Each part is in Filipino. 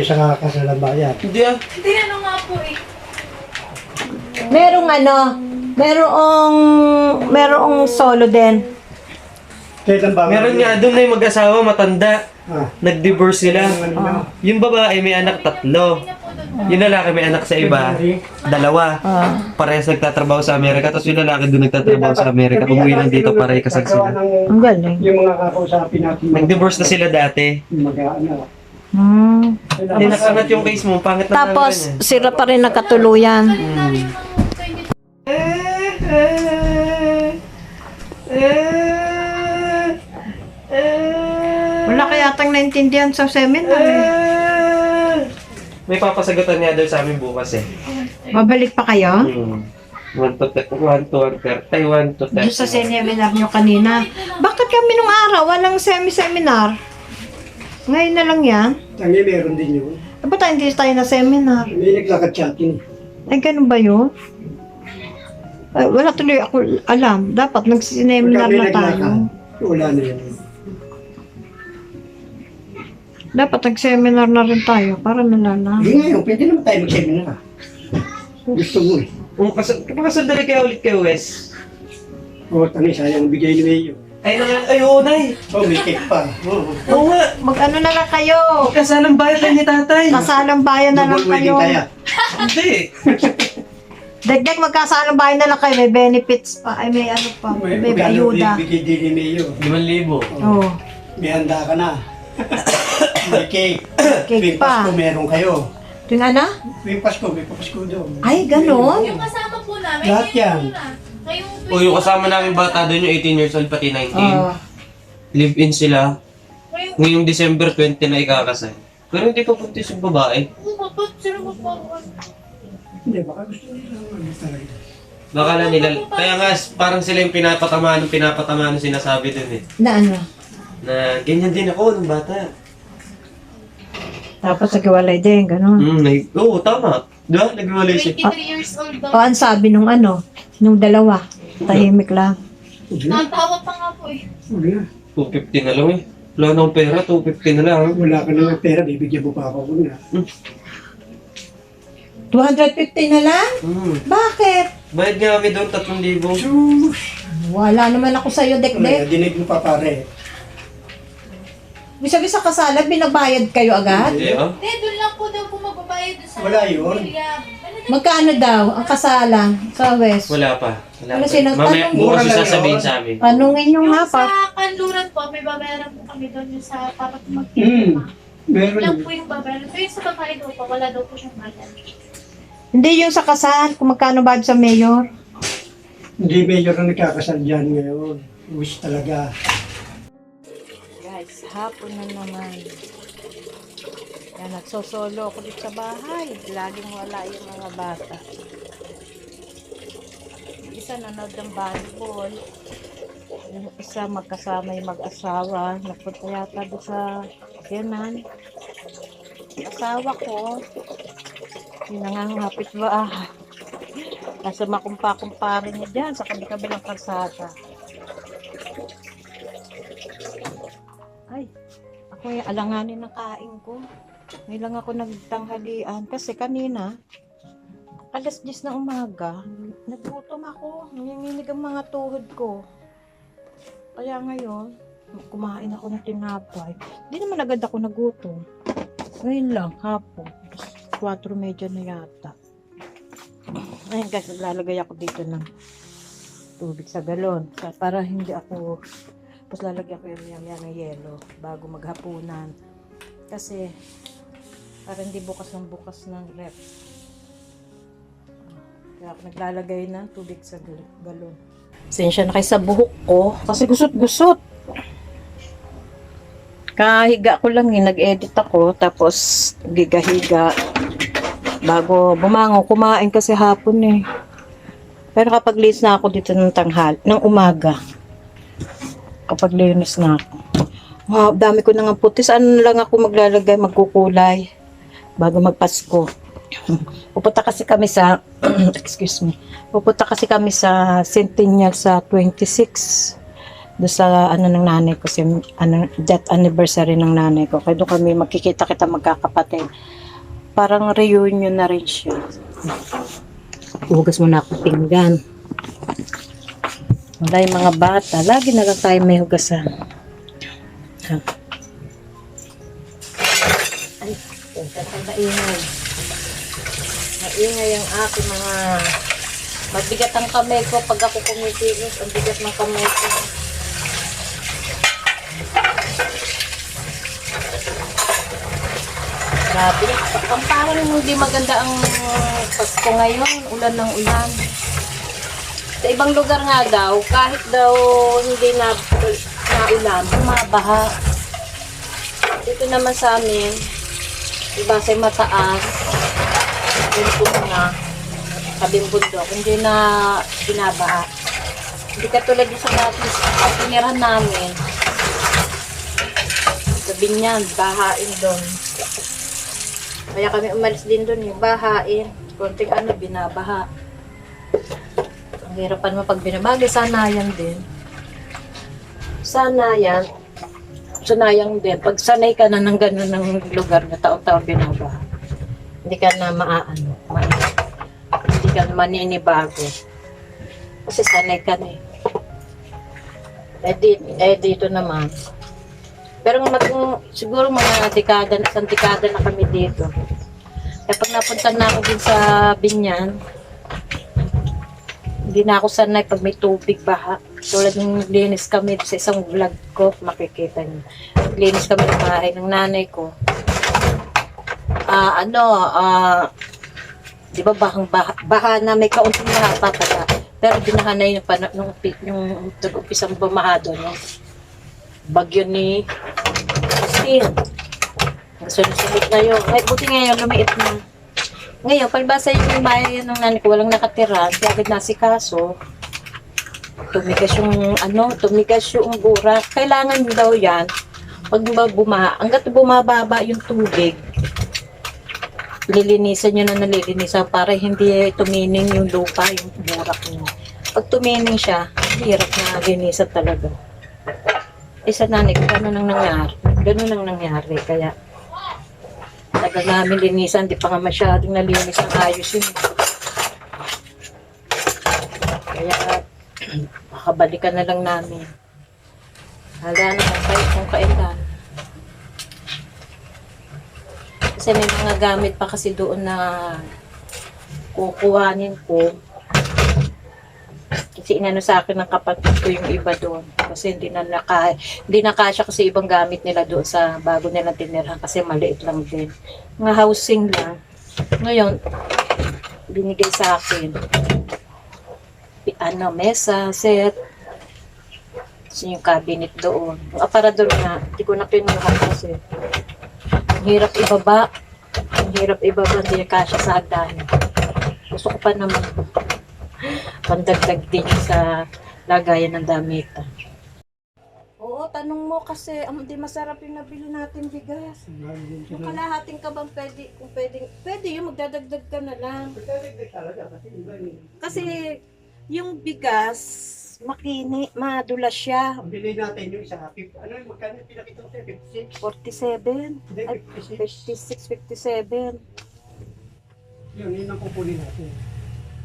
Sa kakasalang bayan. Hindi ah. Tinanong nga po eh. Merong ano, merong, merong solo din. Kailan ba? Meron nga doon na yung mag-asawa matanda. Ah. Nag-divorce sila. Ah. Yung babae may anak tatlo. Yung lalaki may anak sa iba. Dalawa. Parehas nagtatrabaho sa Amerika. Tapos yung lalaki doon nagtatrabaho sa Amerika. Umuwi lang dito para ikasal sila. Ang galing. Yung mga kakausapin natin. Nag-divorce na sila dati. Mag-ano. Hmm. Hindi nakangat yung case mo. Pangit na Tapos, sila pa rin nakatuluyan. Wala kaya tang naintindihan sa seminar eh. May papasagutan nga daw sa amin bukas eh. Babalik pa kayo? Hmm. 1 to 1 to 1 Ay, 1 to 30. Doon sa seminar nyo kanina. Bakit kami nung araw walang semi-seminar? Ngayon na lang yan. Tangi, meron din yun. Eh, ba't tayo hindi tayo na seminar? May naglakad sa atin. Ay, ganun ba yun? Ay, wala tuloy ako alam. Dapat nag-seminar na tayo. naglakad, wala na yun. Dapat nag-seminar na rin tayo para nalala. Hindi ngayon, pwede naman tayo mag-seminar. Gusto mo eh. Kapakasandali kayo ulit kay Wes. O, tangi, sayang bigay ni Mayo. Ay, naman, ay, oo, nay. Oh, may cake pa. Oo. Oo nga. Mag-ano na lang kayo. Kasalang bayan lang ni tatay. Kasalang bayan na lang Double wedding kayo. kaya. Hindi. Dagdag magkasalang bayan na lang kayo. May benefits pa. Ay, may ano pa. May, magkano ayuda. Bigay din ni Mayo. 5,000. Oh. May handa ka na. may cake. Cake Tuwing pa. Pasko meron kayo. Tuwing ano? Tuwing Pasko, may papasko doon. Ay, ganon? Yung kasama po namin, Lahat yan. na. O yung kasama namin bata doon yung 18 years old pati 19. Oh. Live-in sila. Ngayong December 20 na ikakasal. Pero hindi pa puntis yung babae. Hindi, baka gusto nila. Ano talaga. Baka lang nila. Kaya nga parang sila yung pinapatamaan, pinapatamaan sinasabi dun eh. Na ano? Na ganyan din ako nung bata. Tapos naghiwalay din, ganon. Hmm, nag- oo, tama. Di ba? Nagwalay siya. 23 years old O, daw. ang sabi nung ano? Nung dalawa. Tahimik lang. Huwag na. Natawa pa nga po eh. Na. 250 na lang eh. Wala nang pera, 250 na lang. Wala ka na ng pera, bibigyan mo pa ako. Huwag na. 250 na lang? Hmm. Bakit? Bayad nga kami doon 3,000. Sus! Wala naman ako sa'yo, Kaya dekdek. dinig mo pa pare. Ibig sabihin sa kasalan, binabayad kayo agad? Hindi ah. Hindi, doon lang po daw doon sa Wala yun. William. Ano? Magkano daw ang kasalan sa West? Wala pa. Wala Ano, pa. sinong Mamaya, tanong? bukas Mura lang sasabihin yun. sa amin. Tanungin nyo Yung nga pa. sa kanluran po, may babayaran po kami doon yung sa papat Hmm. magkita. Meron. Lang po yung babayaran. So yung sa babae daw po, wala daw po siyang bayad. Hindi yung sa kasal, kung magkano ba sa mayor. Hindi mayor na nagkakasal dyan ngayon. Wish talaga. Guys, hapon na naman. Yan, nagsosolo ako dito sa bahay. Laging wala yung mga bata. Isa nanood ng volleyball. Yung isa magkasama yung mag-asawa. Napunta yata doon sa yanan. Asawa ko, yung nangangapit ba ah. Nasa makumpa-kumpare niya dyan sa kabi-kabilang kalsada. Ay, ako yung alanganin ng kain ko. Ngayon lang ako nagtanghalian kasi kanina, alas 10 ng umaga, nagutom ako. Nanginginig ang mga tuhod ko. Kaya ngayon, kumain ako ng tinapay. Hindi naman agad ako nagutom. Ngayon lang, hapon. 4 medyo na yata. Ayun guys, lalagay ako dito ng tubig sa galon. Para hindi ako tapos lalagyan ko yung maya ng yelo bago maghapunan. Kasi, para hindi bukas ng bukas ng rep. Kaya naglalagay ng tubig sa gal- galon. Sensya na kayo sa buhok ko. Kasi gusot-gusot. Kahiga ko lang eh. Nag-edit ako. Tapos, giga-higa. Bago bumangon, kumain kasi hapon eh. Pero kapag lis na ako dito ng tanghal, ng umaga, kapag linis na ako. Wow, dami ko nang puti. Saan lang ako maglalagay, magkukulay bago magpasko. Pupunta kasi kami sa, excuse me, pupunta kasi kami sa Centennial sa 26 Doon sa ano ng nanay ko, si, ano, death anniversary ng nanay ko. Kaya doon kami magkikita kita magkakapatid. Parang reunion na rin siya. Hugas mo na ako pinggan. Wala yung mga bata. Lagi na lang tayo may hugasan. Ha. Ay, punta ka maingay. Maingay ang aking mga... Mabigat ang kamay ko pag ako kumikilos. Ang bigat ng kamay ko. Grabe. Ang parang hindi maganda ang Pasko ngayon. Ulan ng ulan. Sa ibang lugar nga daw, kahit daw hindi na naulan, bumabaha. Dito naman sa amin, iba sa mataas, yung na kabing bundok, hindi na binabaha. Hindi katulad sa dati, sa tinirahan namin. Sabi niyan, bahain doon. Kaya kami umalis din doon, yung bahain. Konting ano, binabaha. Ang hirapan mo pag binabagi, sanayan din. Sanayan. Sanayan din. Pag sanay ka na ng gano'n ng lugar na taon-taon binabaha, hindi ka na maaano, ma hindi ka na maninibago. Kasi sanay ka na eh. Eh, di- eh dito naman. Pero mag, siguro mga dekada, isang dekada na kami dito. Kaya pag napunta na ako din sa Binyan, hindi na ako sanay pag may tubig baha. Tulad ng linis kami sa isang vlog ko, makikita niyo. Linis kami ng bahay ng nanay ko. Ah, ano, ah, di ba bahang baha, baha na may kaunting baha pa pala. Pero binaha na yung, pana- nung, pi- yung tag-upisang bumaha doon. Yung bagyo ni Christine. Sunod-sunod na yun. Ay, buti ngayon, lumiit na. Ngayon, palbasa yung bahay ng nanay ko, walang nakatira, agad nasikaso. Tumigas yung, ano, tumigas yung bura. Kailangan daw yan, pag ba bumaha, hanggat bumababa yung tubig, lilinisan nyo na nalilinisan para hindi tumining yung lupa, yung burak niya. Pag tumining siya, hirap na linisan talaga. Eh sa nanay ko, ganun ang nangyari. Ganun ang nangyari. Kaya, tagal namin linisan, di pa nga masyadong nalinis ang ayos yun. Kaya, makabalikan na lang namin. Hala na kung kayo kung kailan. Kasi may mga gamit pa kasi doon na kukuhanin ko. Kasi inano sa akin ng kapatid ko yung iba doon. Kasi hindi na naka, hindi na kasya kasi ibang gamit nila doon sa bago nilang tinirhan kasi maliit lang din. Mga housing lang. Ngayon, binigay sa akin. Ano, mesa, set. Tapos yung cabinet doon. Yung aparador na, hindi ko na kinuha kasi. Ang hirap ibaba. Ang hirap ibaba, hindi kasya sa hagdanan. Gusto ko pa naman pandagdag din sa lagayan ng damitan. Oo, tanong mo kasi ang di masarap yung nabili natin bigas. Yung kalahating ka bang pwede, kung pwede, pwede yung magdadagdag ka na lang. Kasi yung bigas, makini, madulas siya. Ang bili natin yung isa, fif- ano yung magkano yung pinakita ko sa'yo? 56? 47. Hindi, Ay, 56. 56, 57. Yun, yun ang kukunin natin.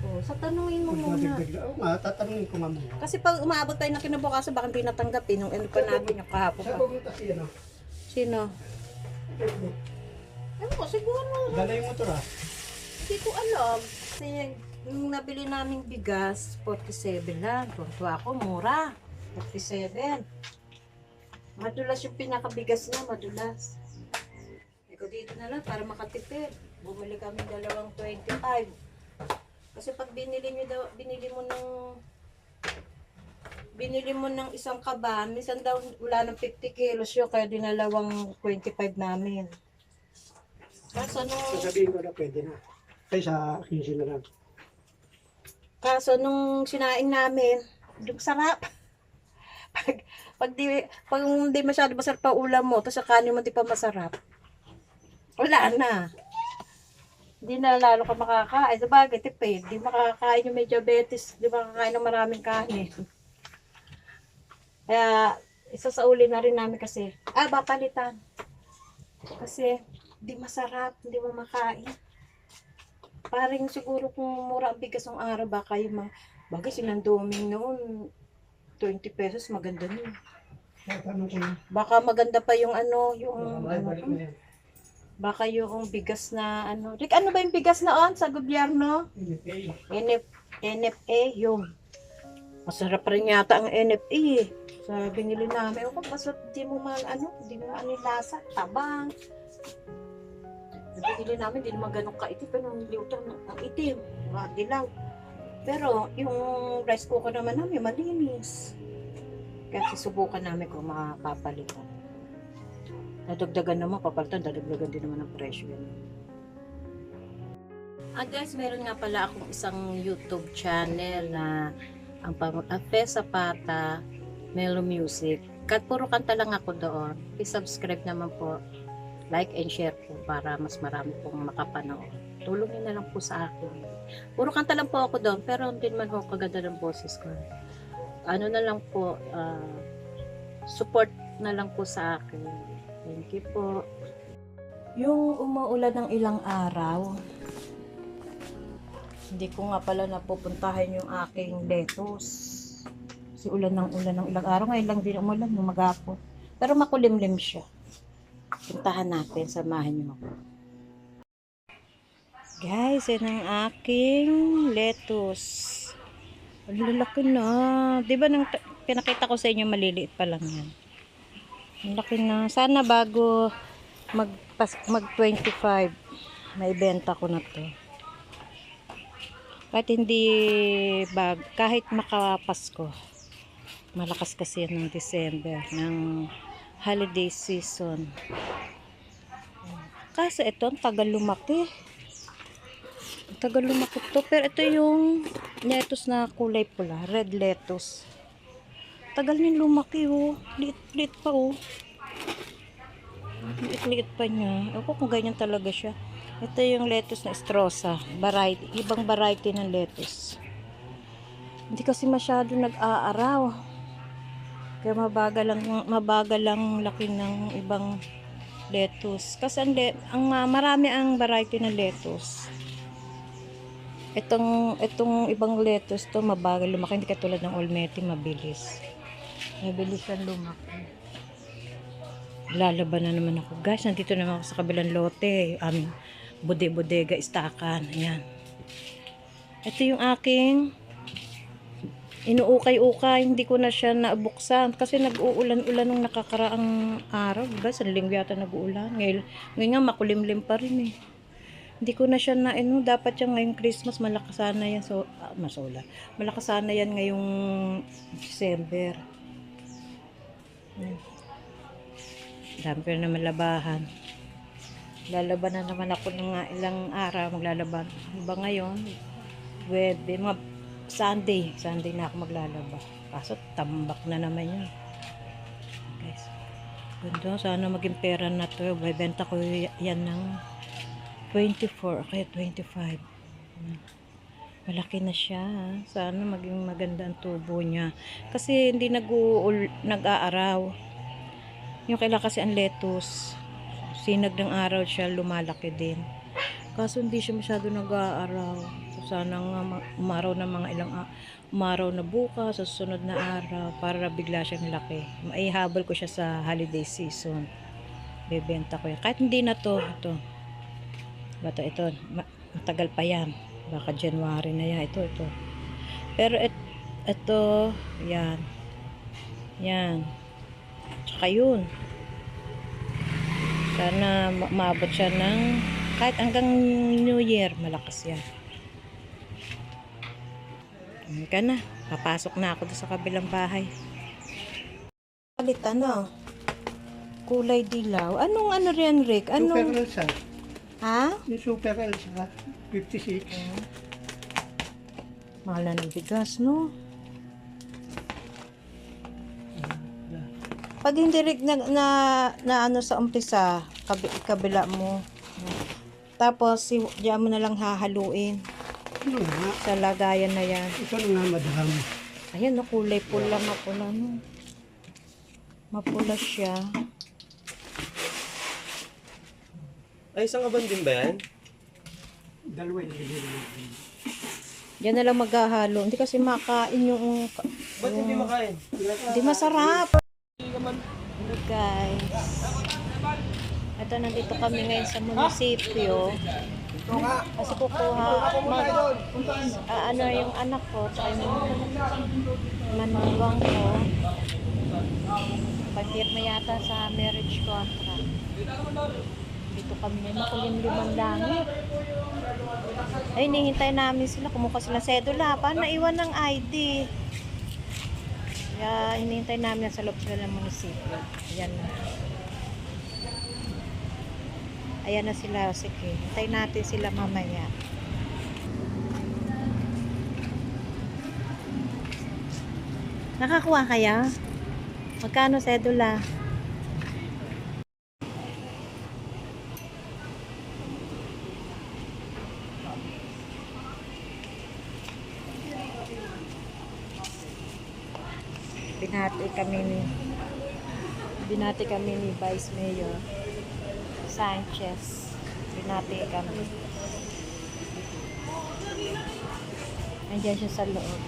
Oh, sa tanungin mo muna. lang, oo nga, tatanungin ko mamaya. Kasi pag umaabot tayo na kinabukasan, baka hindi natanggapin yung ano pa natin yung kahapon Saan pa. pumunta siya, no? Sino? Ewan ko, siguro. Dala yung motor, ah. Hindi ko alam. Kasi yung nabili naming bigas, 47 lang. Tuwa ako, mura. 47. Madulas yung pinakabigas niya, madulas. Ikaw dito na lang para makatipid. Bumili kami dalawang 25. Kasi pag binili nyo daw, binili mo ng binili mo ng isang kaban, minsan daw wala ng 50 kilos yun, kaya dinalawang 25 namin. Kaso nung, Sasabihin ko na pwede na. Ay, sa 15 na lang. kaso nung sinaing namin, yung sarap. pag, pag di, pag hindi masyado masarap pa ulam mo, tapos sa kanin mo di pa masarap, wala na. Hindi na lalo ka makakain. Sa bagay, tipid. Di makakain yung may diabetes. Di makakain ng maraming kanin. Kaya, isasauli na rin namin kasi, ah, papalitan. Kasi, di masarap, hindi mo makain. Paring siguro kung mura ang bigas ng araw, baka yung mga, bagay sinandoming noon, 20 pesos, maganda nun. Baka maganda pa yung ano, yung, Baka ano. Baka yung bigas na ano. Rick, ano ba yung bigas na on sa gobyerno? NFA. NF, NFA, yung. Masarap rin yata ang NFA eh. Sa binili namin, ako, basta di mo man, ano, di mo ano yung lasa, tabang. Sa binili namin, di naman ganun kaitim, pero ang liutan, ang itim, mga dilaw. Pero, yung rice cooker naman namin, malinis. Kaya susubukan namin kung mapapalitan. Nadagdagan naman, papalitan, dadagdagan din naman ang presyo yan. Ah guys, meron nga pala akong isang YouTube channel na ang pang Afe Zapata Melo Music. Kat puro kanta lang ako doon. I-subscribe naman po. Like and share po para mas marami pong makapanood. Tulungin na lang po sa akin. Puro kanta lang po ako doon pero hindi naman ako kaganda ng boses ko. Ano na lang po, ah, support na lang po sa akin. Thank you po. Yung umuulan ng ilang araw, hindi ko nga pala napupuntahan yung aking lettuce. Kasi ulan ng ulan ng ilang araw. Ngayon lang din umulan, yung maghapon. Pero makulimlim siya. Puntahan natin, samahan niyo ako. Guys, yan ang aking lettuce. Lalaki na. Di ba nang pinakita ko sa inyo, maliliit pa lang yan. Ang laki na. Sana bago mag, mag 25, may benta ko na to. Kahit hindi bag, kahit makapasko. Malakas kasi yan ng December, ng holiday season. Kasi ito, ang tagal lumaki. Ang tagal lumaki to. Pero ito yung lettuce na kulay pula, red lettuce. Tagal niyang lumaki oh. Liit-liit pa oh. Liit-liit pa niya. Ako kung ganyan talaga siya. Ito yung lettuce na estrosa. Variety. Ibang variety ng lettuce. Hindi kasi masyado nag-aaraw. Kaya mabagal lang, mabagal lang laki ng ibang lettuce. Kasi ang, le- ang marami ang variety ng lettuce. Itong, itong ibang lettuce to mabagal lumaki. Hindi katulad ng olmeti, mabilis. Mabilis siyang lumaki. Lalaban na naman ako. Guys, nandito naman ako sa kabilang lote. Aming bude-bodega, istakan. Ayan. Ito yung aking inuukay-ukay. Hindi ko na siya nabuksan. Kasi nag-uulan-ulan nung nakakaraang araw. Diba? Sa linggo yata nag-uulan. Ngayon, ngayon nga makulimlim pa rin eh. Hindi ko na siya na, ano, dapat yung ngayong Christmas, malakas sana yan. So, ah, masola. Malakas sana yan ngayong December. Ayan. Dami na naman labahan. Lalaban na naman ako ng ilang araw maglalaban. Ba ngayon? Webe, mga Sunday. Sunday na ako maglalaba. Kaso tambak na naman yun. Guys. Ganda. Sana maging pera na to. Bebenta ko yan ng 24 kaya 25. Hmm. Malaki na siya. Sana maging maganda ang tubo niya. Kasi hindi nag nag-aaraw. Yung kailan kasi ang lettuce, sinag ng araw siya, lumalaki din. Kaso hindi siya masyado nag-aaraw. Sana nga ma- umaraw ng mga ilang umaraw na bukas, sa susunod na araw, para bigla siyang laki. Maihabol ko siya sa holiday season. Bebenta ko yan. Kahit hindi na to, ito. Bata ito, ma- matagal pa yan. Baka January na yan. Ito, ito. Pero et, ito, yan. Yan. Tsaka yun. Sana ma- maabot siya ng kahit hanggang New Year, malakas yan. Ka na. Papasok na ako sa kabilang bahay. Palit ano? Kulay dilaw. Anong ano rin, Rick? Super Anong, Elsa. ha? Yung Super Elsa, 56. Mahal na ng bigas, no? Pag hindi rin na, na, na ano sa umpisa, kabi, kabila mo. Tapos, si, diyan mo na lang hahaluin Ano nga? sa lagayan na yan. Ito na nga, madam. Ayan, no, kulay pula na pula, no? Mapula siya. Ay, isang kaban din ba yan? Dalawa yung. Yan na lang maghahalo. Hindi kasi makain yung... Ba't hindi makain? Hindi masarap. Hello guys. Ito, nandito kami ngayon sa munisipyo. Kasi kukuha, mag, ah, ano yung anak ko, tsaka yung manugang ko. Pagpirma yata sa marriage contract. Dito kami ngayon, makulimlimang langit. Ay, hinihintay namin sila. Kumuha sila sedula. Paano naiwan ng ID? Kaya hinihintay namin sa loob sila ng munisipyo. Ayan na. Ayan na sila. Sige. Hintay natin sila mamaya. Nakakuha kaya? Magkano sedula? Binati kami ni binati kami ni Vice Mayor Sanchez. Binati kami. Nandiyan siya sa loob.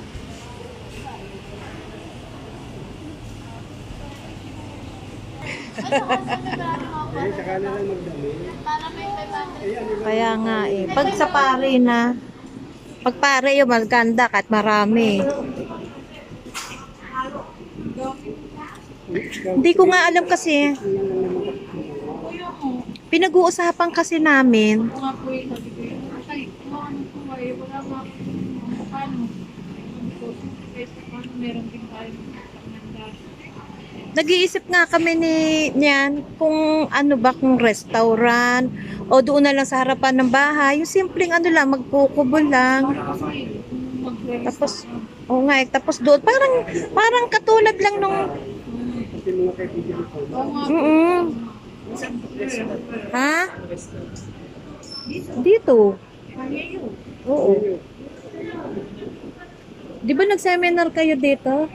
Kaya nga eh pag sa pare na pag pare yung maganda kahit marami hindi ko nga alam kasi pinag-uusapan kasi namin Nag-iisip nga kami ni niyan kung ano ba kung restaurant o doon na lang sa harapan ng bahay. Yung simpleng ano lang, magkukubol lang. Tapos, oo nga eh, tapos doon, parang, parang katulad lang nung, mga kaibigan ko. mm Ha? Dito. Oo. Di ba nag-seminar kayo dito?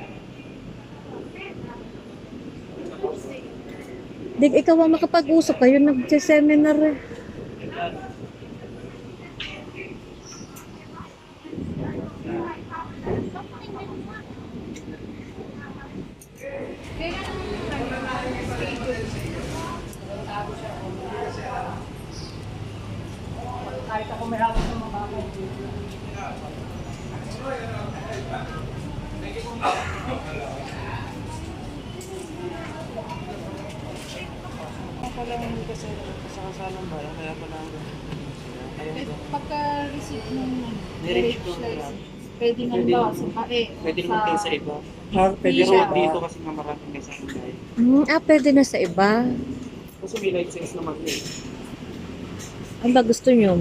Di, ikaw ang makapag-usap kayo, nag-seminar eh. Pala hindi kasi sa kasalang bayan, kaya pala Ayun ko. Pagka-receive ng Nireach ko marriage na license, pwede ba sa bae? Pwede naman kayo sa iba. Ah, pwede Pero dito kasi nga maraming may sa bayan. Hmm, ah, pwede na sa iba. Kasi may license naman yun. Ano ba gusto nyo?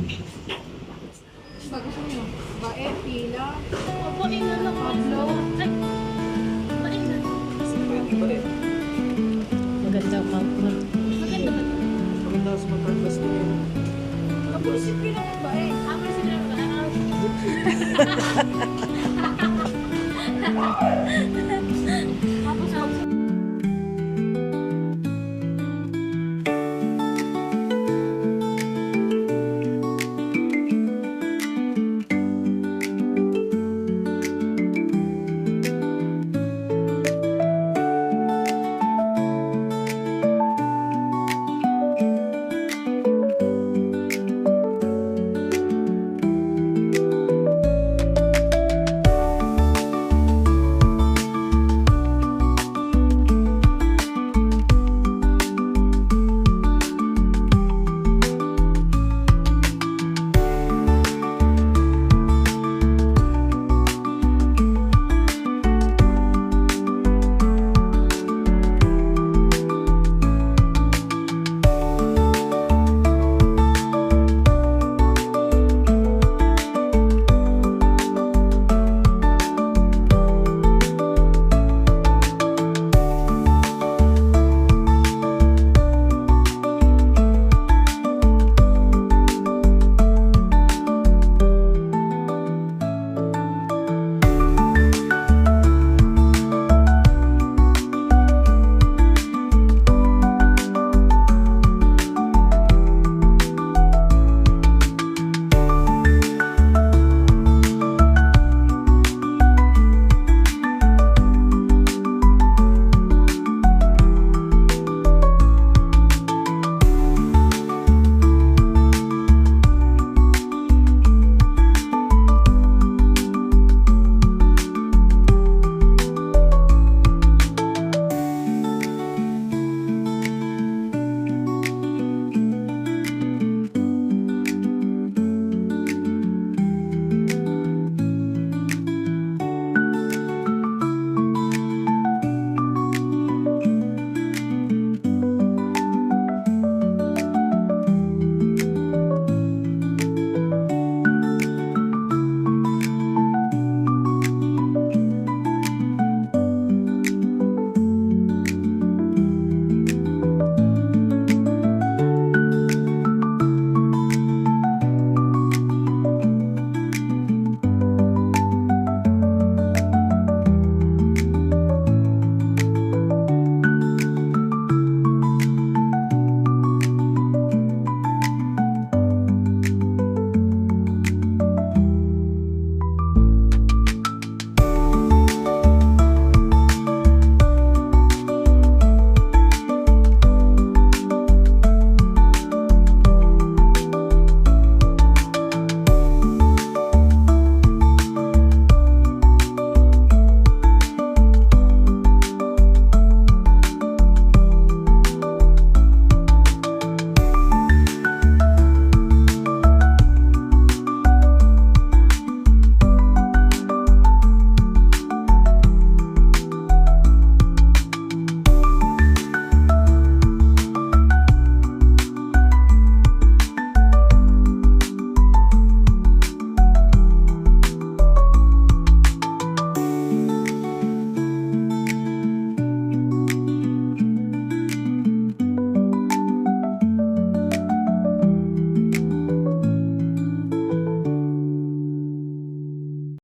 Bago sa mo, bae, pila. Opo, ina lang ako. Ay, paina. Pwede pa rin. Maganda ma. ma- Maganda ba? Maganda sa mag-purpose ko yun. Kapulisip ko lang ang bae. Ako sila ba?